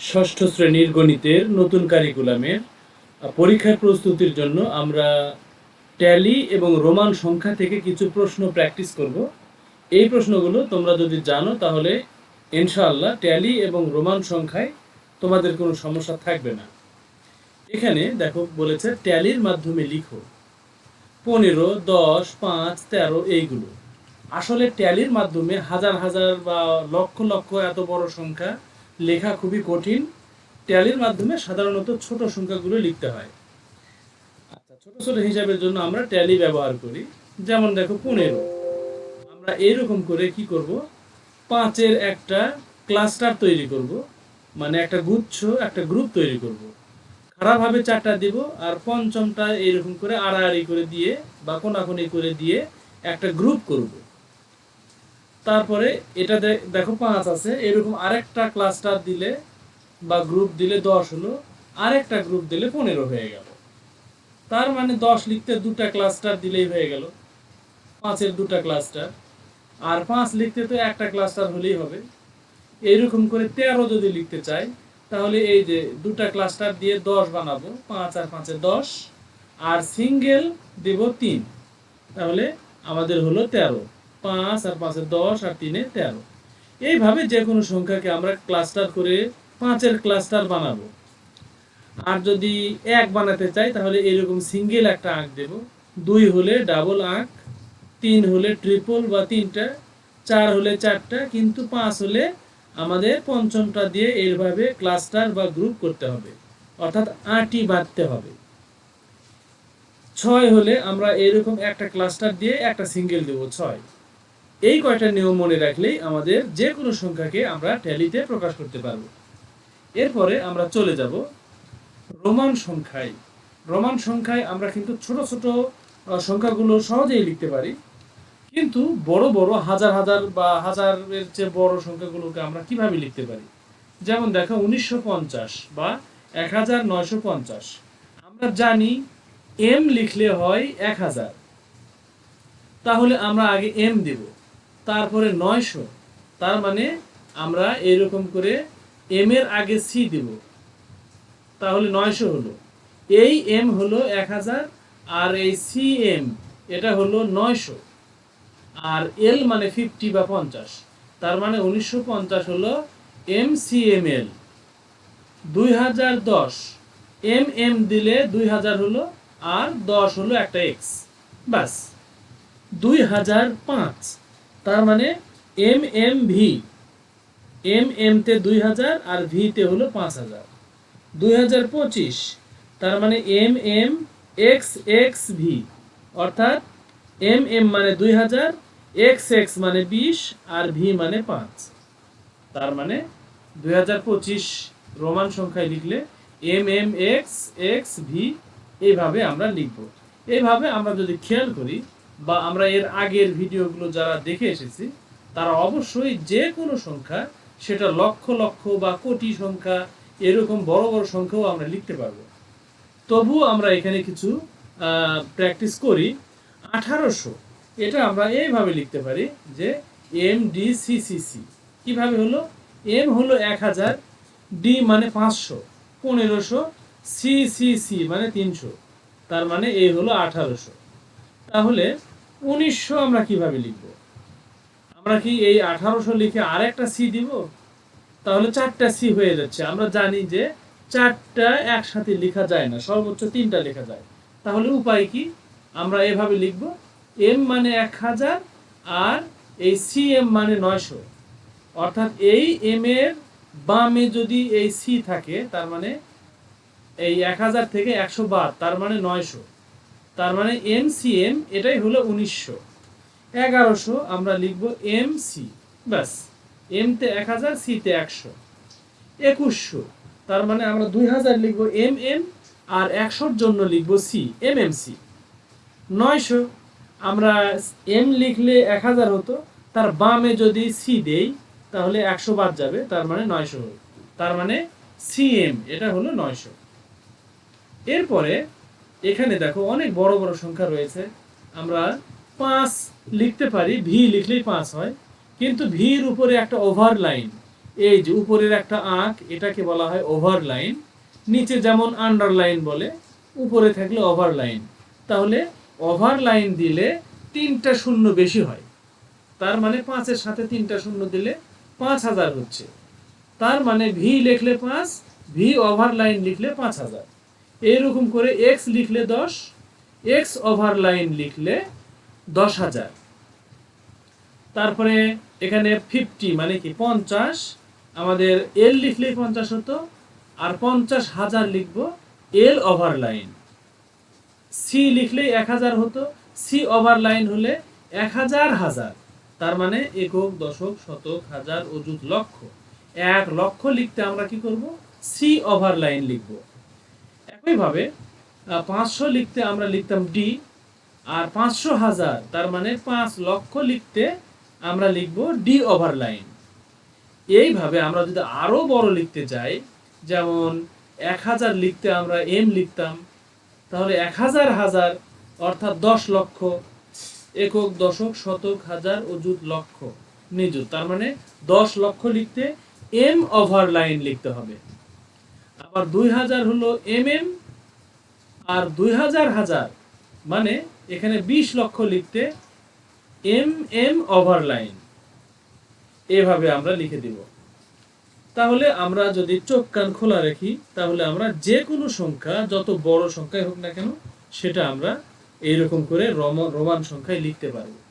ষষ্ঠ শ্রেণির গণিতের নতুন কারিকুলামের পরীক্ষার প্রস্তুতির জন্য আমরা ট্যালি এবং রোমান সংখ্যা থেকে কিছু প্রশ্ন প্র্যাকটিস করব। এই প্রশ্নগুলো তোমরা যদি জানো, তাহলে ইনশাআল্লাহ ট্যালি এবং রোমান সংখ্যায় তোমাদের কোনো সমস্যা থাকবে না। এখানে দেখো বলেছে ট্যালির মাধ্যমে লিখো। পনেরো, দশ, পাঁচ, তেরো, এইগুলো। আসলে ট্যালির মাধ্যমে হাজার হাজার বা লক্ষ লক্ষ এত বড় সংখ্যা লেখা খুবই কঠিন। ট্যালির মাধ্যমে সাধারণত ছোট সংখ্যাগুলো লিখতে হয়। আচ্ছা ছোট ছোট হিসাবের জন্য আমরা ট্যালি ব্যবহার করি। যেমন দেখো, পনেরো। আমরা এইরকম করে কি করব? পাঁচের একটা ক্লাস্টার তৈরি করব। মানে একটা গুচ্ছ, একটা গ্রুপ তৈরি করব। খারাপভাবে চারটা দিব আর পঞ্চমটা এইরকম করে আড়াআড়ি করে দিয়ে বা কোনাকুনি করে দিয়ে একটা গ্রুপ করব। তারপরে এটা দেখো পাঁচ আছে। এরকম আরেকটা ক্লাস্টার দিলে বা গ্রুপ দিলে দশ হলো, আরেকটা গ্রুপ দিলে পনেরো হয়ে গেল। তার মানে দশ লিখতে দুটা ক্লাস্টার দিলেই হয়ে গেল। পাঁচের দুটা ক্লাস্টার আর পাঁচ লিখতে তো একটা ক্লাস্টার হলেই হবে। এইরকম করে তেরো যদি লিখতে চাই, তাহলে এই যে দুটা ক্লাস্টার দিয়ে দশ বানাবো, পাঁচ আর পাঁচে দশ। আর সিঙ্গেল দেব তিন। তাহলে আমাদের হলো তেরো। পাঁচ আর পাঁচে দশ আর তিনে তেরো। এইভাবে যে কোনো সংখ্যাকে আমরা ক্লাস্টার করে পাঁচের ক্লাস্টার বানাবো। আর যদি এক বানাতে চাই, তাহলে এরকম সিঙ্গেল একটা আঁক দেব। দুই হলে ডাবল আঁক, তিন হলে ট্রিপল বা তিনটা, চার হলে চারটা, কিন্তু পাঁচ হলে আমাদের পঞ্চমটা দিয়ে এইভাবে ক্লাস্টার বা গ্রুপ করতে হবে। অর্থাৎ আটি বাঁধতে হবে। ছয় হলে আমরা এরকম একটা ক্লাস্টার দিয়ে একটা সিঙ্গেল দেব, ছয়। এই কয়টা নিয়ম মনে রাখলেই আমাদের যে কোনো সংখ্যাকে আমরা ট্যালিতে প্রকাশ করতে পারব। এরপরে আমরা চলে যাব রোমান সংখ্যায়। রোমান সংখ্যায় আমরা কিন্তু ছোট ছোট সংখ্যাগুলো সহজেই লিখতে পারি। কিন্তু বড় বড় হাজার হাজার বা হাজারের চেয়ে বড় সংখ্যাগুলোকে আমরা কীভাবে লিখতে পারি? যেমন দেখো উনিশশো পঞ্চাশ বা এক হাজার নয়শো পঞ্চাশ। আমরা জানি এম লিখলে হয় এক হাজার। তাহলে আমরা আগে এম দেব। তারপরে নয়শো। তার মানে আমরা এরকম করে এম এর আগে সি দেব। তাহলে নয়শো হলো। এই এম হলো এক হাজার আর এই সি এম এটা হলো নয়শো। আর এল মানে ফিফটি বা পঞ্চাশ। তার মানে উনিশশো পঞ্চাশ হলো এম সি এম এল দুই হাজার দশ এম এম দিলে দুই হাজার হলো আর দশ হলো একটা এক্স বাস দুই হাজার পাঁচ। তার মানে M M V M M তে দুই হাজার আর ভি তে হলো পাঁচ হাজার। দুই হাজার পঁচিশ, তার মানে M M X X V অর্থাৎ এম এম মানে দুই হাজার এক্স এক্স মানে বিশ, আর ভি মানে পাঁচ। তার মানে দুই হাজার পঁচিশ রোমান সংখ্যায় লিখলে M M X X V এইভাবে আমরা লিখব। এইভাবে আমরা যদি খেয়াল করি বা আমরা এর আগের ভিডিওগুলো যারা দেখে এসেছি, তারা অবশ্যই যে কোনো সংখ্যা, সেটা লক্ষ লক্ষ বা কোটি সংখ্যা, এরকম বড় বড় সংখ্যাও আমরা লিখতে পারব। তবুও আমরা এখানে কিছু প্র্যাকটিস করি। আঠারোশো, এটা আমরা এইভাবে লিখতে পারি যে M D C C C কীভাবে হলো? এম হলো এক হাজার ডি মানে পাঁচশো, পনেরোশো সি সি সি মানে তিনশো, তার মানে এই হলো আঠারোশো। তাহলে উনিশশো আমরা কীভাবে লিখব? আমরা কি এই আঠারোশো লিখে আরেকটা সি দিব? তাহলে চারটা সি হয়ে যাচ্ছে। আমরা জানি যে চারটা একসাথে লেখা যায় না, সর্বোচ্চ তিনটা লেখা যায়। তাহলে উপায় কি? আমরা এভাবে লিখব এম মানে এক হাজার আর এই সি এম মানে নয়শো। অর্থাৎ এই এম এর বামে যদি এই সি থাকে, তার মানে এই এক হাজার থেকে একশো বাদ তার মানে নয়শো। তার মানে এম সি এম এটাই হলো উনিশশো। এগারোশো আমরা লিখব এম সি ব্যাস, এম তে এক হাজার, সি তে একশো। একুশশো, তার মানে আমরা দুই হাজার লিখব এম এম আর একশোর জন্য লিখব সি এম এম সি নয়শো, আমরা এম লিখলে এক হাজার হতো, তার বামে যদি সি দেই, তাহলে একশো বাদ যাবে, তার মানে নয়শো তার মানে সি এম এটা হলো নয়শো। এরপরে এখানে দেখো অনেক বড় বড় সংখ্যা রয়েছে। আমরা পাঁচ লিখতে পারি ভি লিখলেই পাঁচ হয়। কিন্তু ভির উপরে একটা ওভার লাইন এই যে উপরের একটা আঁক, এটাকে বলা হয় ওভার লাইন নিচে যেমন আন্ডারলাইন বলে, উপরে থাকলে ওভার লাইন তাহলে ওভার লাইন দিলে তিনটা শূন্য বেশি হয়। তার মানে পাঁচের সাথে তিনটা শূন্য দিলে পাঁচ হাজার হচ্ছে। তার মানে ভি লিখলে পাঁচ ভি ওভার লাইন লিখলে পাঁচ হাজার। এইরকম করে এক্স লিখলে দশ এক্স ওভার লাইন লিখলে দশ হাজার। তারপরে এখানে ফিফটি মানে কি? পঞ্চাশ, আমাদের এল লিখলেই পঞ্চাশ হতো, আর পঞ্চাশ হাজার লিখব এল ওভার লাইন সি লিখলেই এক হাজার হতো সি ওভার লাইন হলে এক হাজার হাজার। তার মানে একক, দশক, শতক, হাজার, অযুত লক্ষ। এক লক্ষ লিখতে আমরা কি করব? সি ওভার লাইন লিখব। একইভাবে পাঁচশো লিখতে আমরা লিখতাম ডি আর পাঁচশো হাজার, তার মানে পাঁচ লক্ষ লিখতে আমরা লিখব ডি ওভার লাইন এইভাবে আমরা যদি আরও বড় লিখতে যাই যেমন এক হাজার লিখতে আমরা এম লিখতাম, তাহলে এক হাজার হাজার অর্থাৎ দশ লক্ষ একক দশক শতক হাজার অযুত লক্ষ নিযুত, তার মানে দশ লক্ষ লিখতে এম ওভার লাইন লিখতে হবে। আবার দুই হাজার হলো এম এম আর দুই হাজার হাজার মানে এখানে বিশ লক্ষ লিখতে এম এম ওভারলাইন এভাবে আমরা লিখে দিব। তাহলে আমরা যদি চোখ কান খোলা রাখি, তাহলে আমরা যে কোনো সংখ্যা, যত বড় সংখ্যাই হোক না কেন, সেটা আমরা এইরকম করে রম- রোমান সংখ্যায় লিখতে পারব।